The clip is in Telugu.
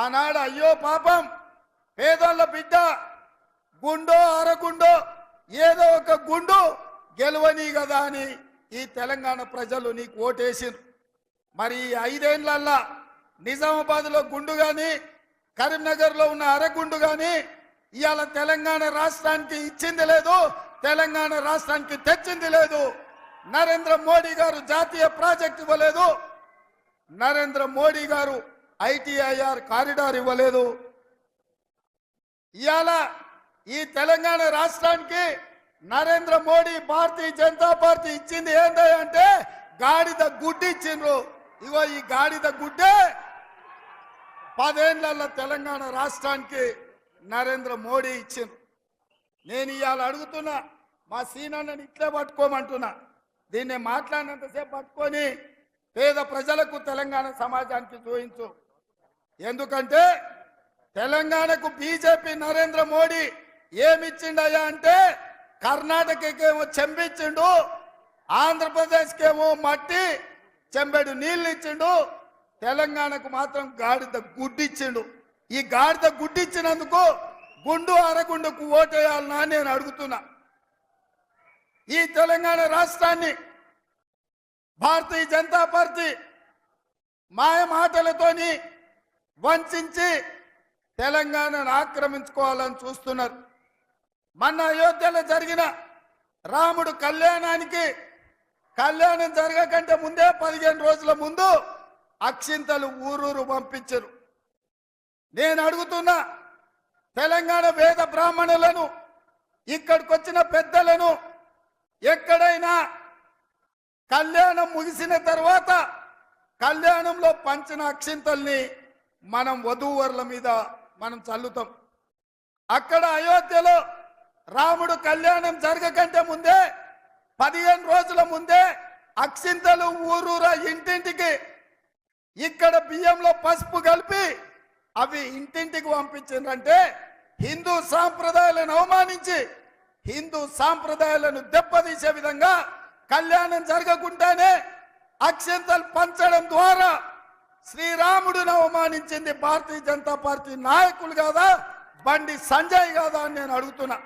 ఆనాడు అయ్యో పాపం. పేదోళ్ళ బిడ్డ గుండో అరగుండో ఏదో ఒక గుండు గెలవని కదా అని ఈ తెలంగాణ ప్రజలు నీకు ఓటేసిరు మరి ఈ ఐదేళ్ళల్లా నిజామాబాద్లో గుండు కానీ కరీంనగర్లో ఉన్న అరగుండు కానీ ఇవాళ తెలంగాణ రాష్ట్రానికి ఇచ్చింది లేదు తెలంగాణ రాష్ట్రానికి తెచ్చింది లేదు. నరేంద్ర మోడీ గారు జాతీయ ప్రాజెక్ట్ ఇవ్వలేదు. నరేంద్ర మోడీ గారు ఐటీఐఆర్ కారిడార్ ఇవ్వలేదు. ఇవాళ ఈ తెలంగాణ రాష్ట్రానికి నరేంద్ర మోడీ భారతీయ జనతా పార్టీ ఇచ్చింది ఏంటంటే గాడిద గుడ్డి ఇచ్చిండ్రు. ఇగో ఈ గాడిద గుడ్డే పదేళ్ళ తెలంగాణ రాష్ట్రానికి నరేంద్ర మోడీ ఇచ్చిండ్రు. నేను ఇవాళ అడుగుతున్నా మా సీనన్నని ఇట్లే పట్టుకోమంటున్నా. దీన్ని మాట్లాడినంతసేపు పట్టుకొని పేద ప్రజలకు తెలంగాణ సమాజానికి చూపించు. ఎందుకంటే తెలంగాణకు బీజేపీ నరేంద్ర మోడీ ఏమిచ్చిండయా అంటే కర్ణాటకకేమో చెంపించిండు ఆంధ్రప్రదేశ్కేమో మట్టి చెంబెడు నీళ్ళు ఇచ్చిండు తెలంగాణకు మాత్రం గాడిద గుడ్డిచ్చిండు. ఈ గాడిద గుడ్డిచ్చినందుకు గుండు అరగుండుకు ఓటేయాలనా నేను అడుగుతున్నా. ఈ తెలంగాణ రాష్ట్రాన్ని భారతీయ జనతా పార్టీ మాయ మాటలతోని వంచి తెలంగాణను ఆక్రమించుకోవాలని చూస్తున్నారు. మొన్న అయోధ్యలో జరిగిన రాముడు కళ్యాణానికి కళ్యాణం జరగకంటే ముందే పదిహేను రోజుల ముందు అక్షింతలు ఊరూరు పంపించరు. నేను అడుగుతున్నా తెలంగాణ వేద బ్రాహ్మణులను ఇక్కడికి వచ్చిన పెద్దలను ఎక్కడైనా కళ్యాణం ముగిసిన తర్వాత కళ్యాణంలో పంచిన అక్షింతల్ని మనం వధూవరుల మీద మనం చల్లుతాం. అక్కడ అయోధ్యలో రాముడు కళ్యాణం జరగకంటే ముందే పదిహేను రోజుల ముందే అక్షింతలు ఊరూరా ఇంటింటికి ఇక్కడ బియ్యంలో పసుపు కలిపి అవి ఇంటింటికి పంపించిందంటే హిందూ సాంప్రదాయాలను అవమానించి హిందూ సాంప్రదాయాలను దెబ్బతీసే విధంగా కళ్యాణం జరగకుండానే అక్షింతలు పంచడం ద్వారా శ్రీరాముడిని అవమానించింది భారతీయ జనతా పార్టీ నాయకులు కాదా? బండి సంజయ్ కాదా అని నేను అడుగుతున్నా.